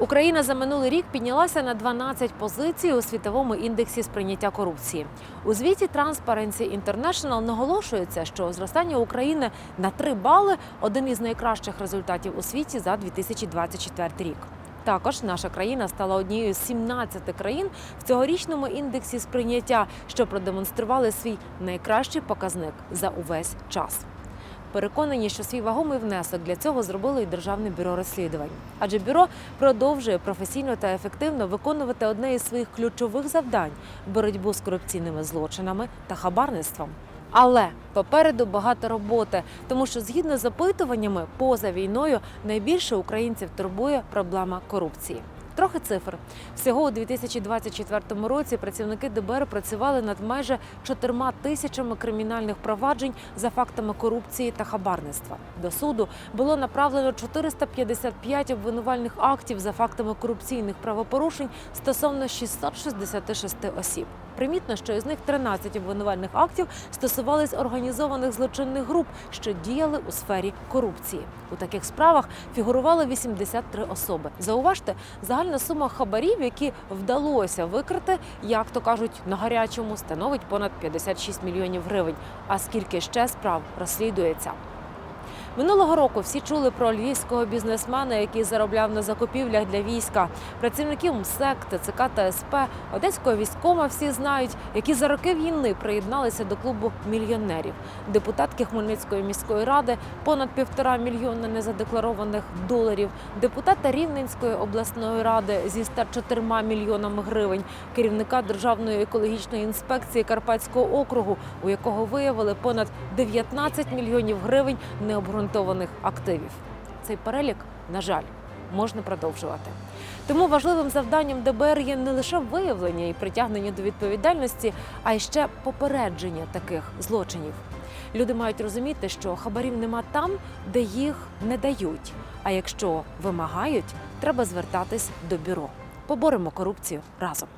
Україна за минулий рік піднялася на 12 позицій у світовому індексі сприйняття корупції. У звіті Transparency International наголошується, що зростання України на 3 бали один із найкращих результатів у світі за 2024 рік. Також наша країна стала однією з 17 країн в цьогорічному індексі сприйняття, що продемонстрували свій найкращий показник за увесь час. Переконані, що свій вагомий внесок для цього зробило і Державне бюро розслідувань. Адже бюро продовжує професійно та ефективно виконувати одне із своїх ключових завдань боротьбу з корупційними злочинами та хабарництвом. Але попереду багато роботи, тому що згідно з опитуваннями поза війною найбільше українців турбує проблема корупції. Трохи цифр. Всього у 2024 році працівники ДБР працювали над майже чотирма тисячами кримінальних проваджень за фактами корупції та хабарництва. До суду було направлено 455 обвинувальних актів за фактами корупційних правопорушень стосовно 666 осіб. Примітно, що із них 13 обвинувальних актів стосувались організованих злочинних груп, що діяли у сфері корупції. У таких справах фігурували 83 особи. Зауважте, загальна сума хабарів, які вдалося викрити, як то кажуть, на гарячому становить понад 56 мільйонів гривень. А скільки ще справ розслідується? Минулого року всі чули про львівського бізнесмена, який заробляв на закупівлях для війська. Працівників МСЕК, ТЦК та СП, одеського військома всі знають, які за роки війни приєдналися до клубу мільйонерів. Депутатки Хмельницької міської ради понад півтора мільйона незадекларованих доларів. Депутата Рівненської обласної ради зі 104 мільйонами гривень. Керівника Державної екологічної інспекції Карпатського округу, у якого виявили понад 19 мільйонів гривень необґрунтованих активів. Цей перелік, на жаль, можна продовжувати. Тому важливим завданням ДБР є не лише виявлення і притягнення до відповідальності, а й ще попередження таких злочинів. Люди мають розуміти, що хабарів нема там, де їх не дають. А якщо вимагають, треба звертатись до бюро. Поборемо корупцію разом.